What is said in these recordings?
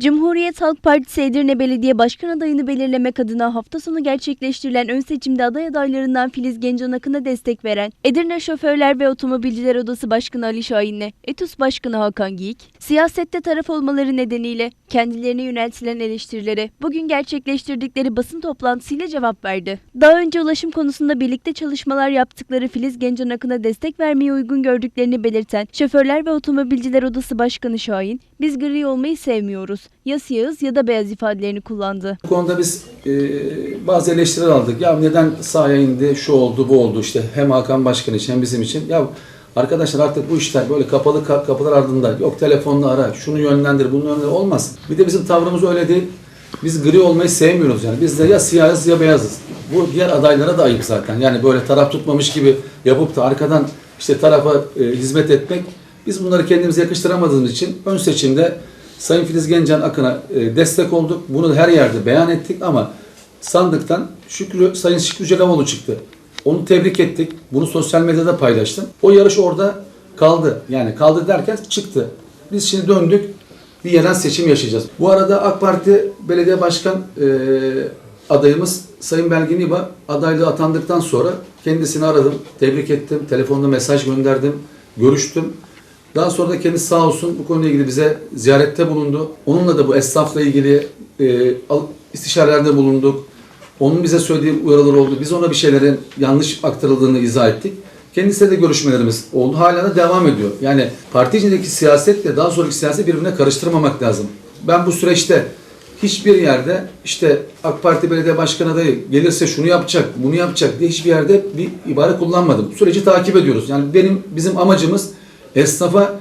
Cumhuriyet Halk Partisi Edirne Belediye Başkan adayını belirlemek adına hafta sonu gerçekleştirilen ön seçimde aday adaylarından Filiz Gencan Akın'a destek veren Edirne Şoförler ve Otomobilciler Odası Başkanı Ali Şahin'le ETUS Başkanı Hakan Giyik, siyasette taraf olmaları nedeniyle kendilerine yöneltilen eleştirilere bugün gerçekleştirdikleri basın toplantısıyla cevap verdi. Daha önce ulaşım konusunda birlikte çalışmalar yaptıkları Filiz Gencan Akın'a destek vermeyi uygun gördüklerini belirten Şoförler ve Otomobilciler Odası Başkanı Şahin, biz gri olmayı sevmiyoruz. Ya siyahız ya da beyaz ifadelerini kullandı. Bu konuda biz e, bazı eleştiriler aldık. Ya neden sahaya indi, şu oldu, bu oldu işte hem Hakan Başkan için hem bizim için. Ya arkadaşlar artık bu işler böyle kapalı ka- kapılar ardında yok telefonla ara, şunu yönlendir, bunu yönlendir olmaz. Bir de bizim tavrımız öyle değil. Biz gri olmayı sevmiyoruz yani. Biz de ya siyahız ya beyazız. Bu diğer adaylara da ayıp zaten. Yani böyle taraf tutmamış gibi yapıp da arkadan işte tarafa e, hizmet etmek. Biz bunları kendimize yakıştıramadığımız için ön seçimde Sayın Filiz Gencan Akın'a e, destek olduk. Bunu her yerde beyan ettik ama sandıktan Şükrü, Sayın Şükrü Celavoğlu çıktı. Onu tebrik ettik. Bunu sosyal medyada paylaştım. O yarış orada kaldı. Yani kaldı derken çıktı. Biz şimdi döndük. Bir yerel seçim yaşayacağız. Bu arada AK Parti Belediye Başkan e, adayımız Sayın Belgin İba adaylığı atandıktan sonra kendisini aradım. Tebrik ettim. Telefonda mesaj gönderdim. Görüştüm. Daha sonra da kendisi sağ olsun bu konuyla ilgili bize ziyarette bulundu. Onunla da bu esnafla ilgili e, istişarelerde bulunduk. Onun bize söylediği uyarılar oldu. Biz ona bir şeylerin yanlış aktarıldığını izah ettik. Kendisiyle de görüşmelerimiz oldu. Hala da devam ediyor. Yani parti içindeki siyasetle daha sonraki siyaseti birbirine karıştırmamak lazım. Ben bu süreçte hiçbir yerde işte AK Parti Belediye Başkanı adayı gelirse şunu yapacak, bunu yapacak diye hiçbir yerde bir ibare kullanmadım. Süreci takip ediyoruz. Yani benim bizim amacımız esnafa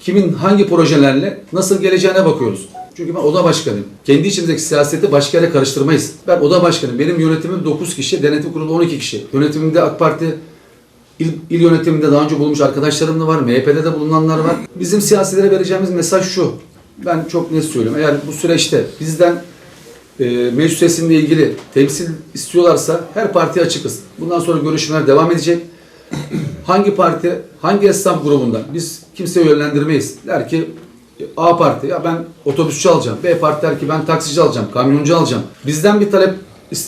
kimin hangi projelerle nasıl geleceğine bakıyoruz. Çünkü ben oda başkanıyım. Kendi içimizdeki siyaseti başka yere karıştırmayız. Ben oda başkanıyım. Benim yönetimim 9 kişi, denetim kurulu 12 kişi. Yönetimimde AK Parti il, il yönetiminde daha önce bulunmuş arkadaşlarım da var. MHP'de de bulunanlar var. Bizim siyasilere vereceğimiz mesaj şu. Ben çok net söylüyorum. Eğer bu süreçte bizden e, meclis üyesiyle ilgili temsil istiyorlarsa her partiye açıkız. Bundan sonra görüşmeler devam edecek. Hangi parti, hangi esnaf grubundan biz kimseyi yönlendirmeyiz. Der ki A parti ya ben otobüsçü alacağım. B parti der ki ben taksici alacağım, kamyoncu alacağım. Bizden bir talep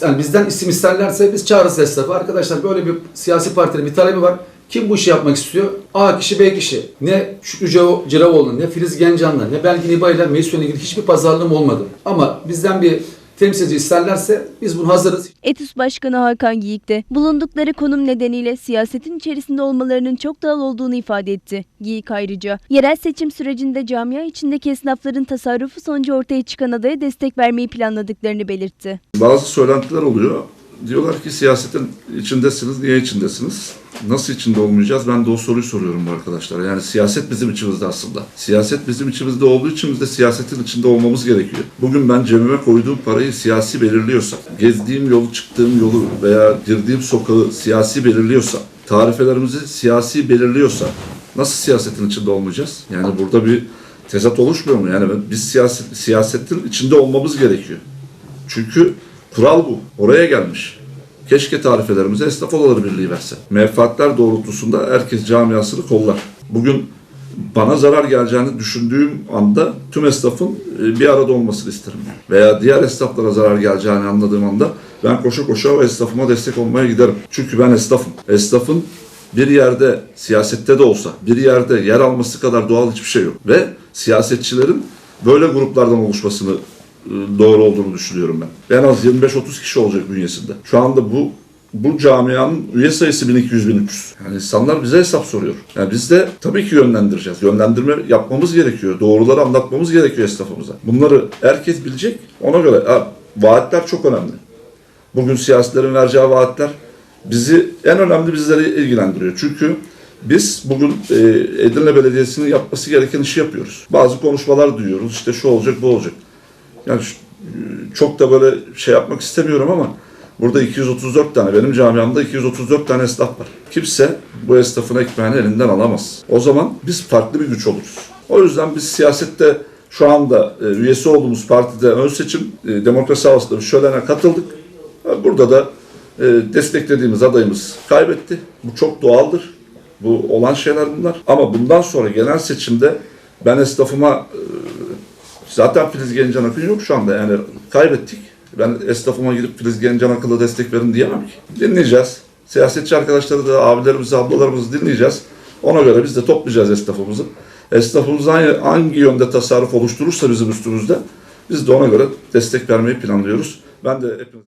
yani bizden isim isterlerse biz çağırırız esnafı. Arkadaşlar böyle bir siyasi partinin bir talebi var. Kim bu işi yapmak istiyor? A kişi, B kişi. Ne Şükrü Celavoğlu'nun, ne Filiz Gencan'la, ne Belgin İba ile meclis ilgili hiçbir pazarlığım olmadı. Ama bizden bir temsilci isterlerse biz bunu hazırız. ETUS Başkanı Hakan Giyik de bulundukları konum nedeniyle siyasetin içerisinde olmalarının çok doğal olduğunu ifade etti. Giyik ayrıca yerel seçim sürecinde camia içindeki esnafların tasarrufu sonucu ortaya çıkan adaya destek vermeyi planladıklarını belirtti. Bazı söylentiler oluyor. Diyorlar ki siyasetin içindesiniz. Niye içindesiniz? Nasıl içinde olmayacağız? Ben de o soruyu soruyorum arkadaşlara. Yani siyaset bizim içimizde aslında. Siyaset bizim içimizde olduğu için biz de siyasetin içinde olmamız gerekiyor. Bugün ben cebime koyduğum parayı siyasi belirliyorsa, gezdiğim yolu, çıktığım yolu veya girdiğim sokağı siyasi belirliyorsa, tarifelerimizi siyasi belirliyorsa nasıl siyasetin içinde olmayacağız? Yani burada bir tezat oluşmuyor mu? Yani biz siyaset, siyasetin içinde olmamız gerekiyor. Çünkü kural bu. Oraya gelmiş. Keşke tarifelerimize esnaf odaları birliği verse. Menfaatler doğrultusunda herkes camiasını kollar. Bugün bana zarar geleceğini düşündüğüm anda tüm esnafın e, bir arada olmasını isterim. Veya diğer esnaflara zarar geleceğini anladığım anda ben koşa koşa o esnafıma destek olmaya giderim. Çünkü ben esnafım. Esnafın bir yerde siyasette de olsa bir yerde yer alması kadar doğal hiçbir şey yok. Ve siyasetçilerin böyle gruplardan oluşmasını doğru olduğunu düşünüyorum ben. En az 25-30 kişi olacak bünyesinde. Şu anda bu bu camianın üye sayısı 1200-1300. Yani insanlar bize hesap soruyor. Yani biz de tabii ki yönlendireceğiz. Yönlendirme yapmamız gerekiyor. Doğruları anlatmamız gerekiyor esnafımıza. Bunları herkes bilecek. Ona göre ha, vaatler çok önemli. Bugün siyasilerin vereceği vaatler bizi en önemli bizleri ilgilendiriyor. Çünkü biz bugün e, Edirne Belediyesi'nin yapması gereken işi yapıyoruz. Bazı konuşmalar duyuyoruz. İşte şu olacak, bu olacak. Yani şu- çok da böyle şey yapmak istemiyorum ama burada 234 tane, benim camiamda 234 tane esnaf var. Kimse bu esnafın ekmeğini elinden alamaz. O zaman biz farklı bir güç oluruz. O yüzden biz siyasette şu anda e, üyesi olduğumuz partide ön seçim e, demokrasi havasında bir şölene katıldık. E, Burada da e, desteklediğimiz adayımız kaybetti. Bu çok doğaldır. Bu olan şeyler bunlar. Ama bundan sonra genel seçimde ben esnafıma e, Zaten Filiz Gencan Akın yok şu anda yani kaybettik. Ben esnafıma gidip Filiz Gencan Akın'a destek verin diyemem ki. Dinleyeceğiz. Siyasetçi arkadaşları da abilerimizi, ablalarımızı dinleyeceğiz. Ona göre biz de toplayacağız esnafımızı. Esnafımız hangi, hangi yönde tasarruf oluşturursa bizim üstümüzde biz de ona göre destek vermeyi planlıyoruz. Ben de hepiniz